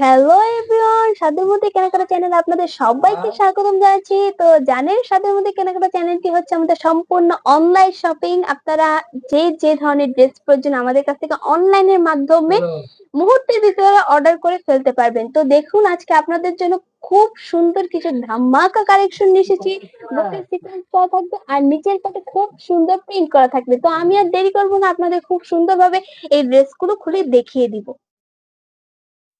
Hello everyone মধ্যে কেনাকাটা channel আপনাদের সবাইকে স্বাগতম জানাচ্ছি। তো জানেন মধ্যে কেনাকাটা চ্যানেলটি হচ্ছে আমাদের সম্পূর্ণ অনলাইন শপিং আপনারা যে যে ধরনের ড্রেস প্রয়োজন আমাদের কাছ থেকে অনলাইনের মাধ্যমে মুহূর্তের ভিতরে অর্ডার করে ফেলতে পারবেন। তো দেখুন আজকে আপনাদের জন্য খুব সুন্দর কিছু ধামাকা কালেকশন নিয়ে এসেছি। বুকে সিকোয়েন্স করা থাকবে আর নিচের পাটে খুব সুন্দর প্রিন্ট করা থাকবে। তো আমি আর দেরি করব না আপনাদের খুব সুন্দরভাবে এই ড্রেসগুলো খুলে দেখিয়ে দিব।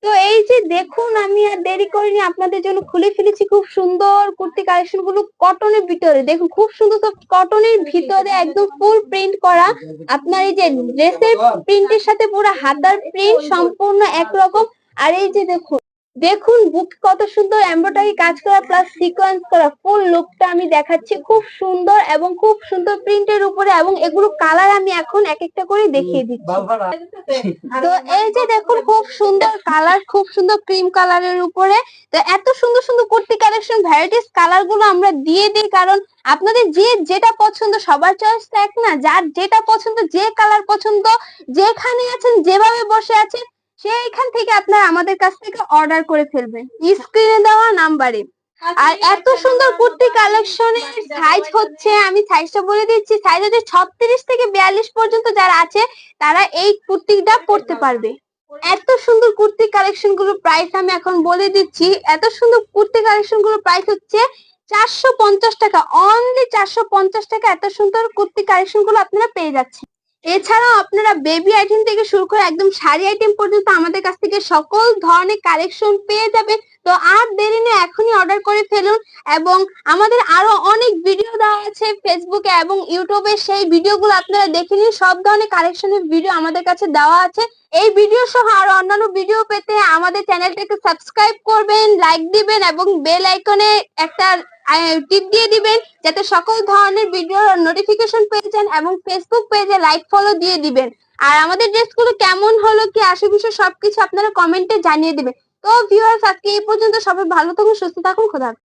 তো এই যে দেখুন, আমি আর দেরি করিনি। আপনাদের জন্য খুলে ফেলেছি খুব সুন্দর কুর্তি কালেকশনগুলো কটনের ভিতরে। দেখুন, খুব সুন্দর সব কটনের ভিতরে একদম ফুল প্রিন্ট করা। আপনার এই যে ড্রেসের প্রিন্টের সাথে পুরো হাতার প্রিন্ট সম্পূর্ণ একরকম। আর এই যে দেখুন দেখুন বুক কত সুন্দর এমব্রয়ডারি কাজ করা প্লাস সিকোয়েন্স করা ফুল লুকটা আমি দেখাচ্ছি খুব সুন্দর এবং খুব সুন্দর প্রিন্টের উপরে এবং এগুলো কালার আমি এখন এক একটা করে দেখিয়ে দিচ্ছি। তো এই যে দেখুন খুব সুন্দর কালার খুব সুন্দর ক্রিম কালারের উপরে। তো এত সুন্দর সুন্দর কুর্তি কালেকশন ভ্যারাইটিস কালারগুলো আমরা দিয়ে দিই কারণ আপনাদের যে যেটা পছন্দ সবার চয়েস তো এক না। যার যেটা পছন্দ যে কালার পছন্দ যেখানে আছেন যেভাবে বসে আছেন সেইখান থেকে আপনারা আমাদের কাছ থেকে অর্ডার করে ফেলবেন। স্ক্রিনে দেওয়া নাম্বারে আর এত সুন্দর কুর্তি কালেকশনের সাইজ হচ্ছে, আমি সাইজটা বলে দিচ্ছি সাইজ হচ্ছে ছত্রিশ থেকে বিয়াল্লিশ পর্যন্ত যারা আছে, তারা এই কুর্তিটা পরতে পারবে। এত সুন্দর কুর্তি কালেকশনগুলোর প্রাইস আমি এখন বলে দিচ্ছি, এত সুন্দর কুর্তি কালেকশনগুলোর প্রাইস হচ্ছে চারশো পঞ্চাশ টাকা। অনলি চারশো পঞ্চাশ টাকা এত সুন্দর কুর্তি কালেকশনগুলো আপনারা পেয়ে যাচ্ছেন। এছাড়াও আপনারা বেবি আইটেম থেকে শুরু করে একদম শাড়ি আইটেম পর্যন্ত আমাদের কাছ থেকে সকল ধরনের কালেকশন পেয়ে যাবে তো আর দেরি নেই এখনই অর্ডার করে ফেলুন এবং আমাদের আরও অনেক ভিডিও দেওয়া আছে ফেসবুকে এবং ইউটিউবে সেই ভিডিওগুলো আপনারা দেখে নিন, সব ধরনের কালেকশনের ভিডিও আমাদের কাছে দেওয়া আছে। এই ভিডিও সহ আরও অন্যান্য ভিডিও পেতে আমাদের চ্যানেলটাকে সাবস্ক্রাইব করবেন লাইক দিবেন এবং বেল আইকনে একটা টিপ দিয়ে দিবেন যাতে সকল ধরনের ভিডিওর নোটিফিকেশন পেয়ে যান এবং ফেসবুক পেজে লাইক ফলো দিয়ে দিবেন আর আমাদের ড্রেসগুলো কেমন হলো, কি আশেপাশে সবকিছু আপনারা কমেন্টে জানিয়ে দিবেন তো ভিউয়ার্স আজকে এই পর্যন্ত সবাই ভালো থাকুন, সুস্থ থাকুন, খোদা।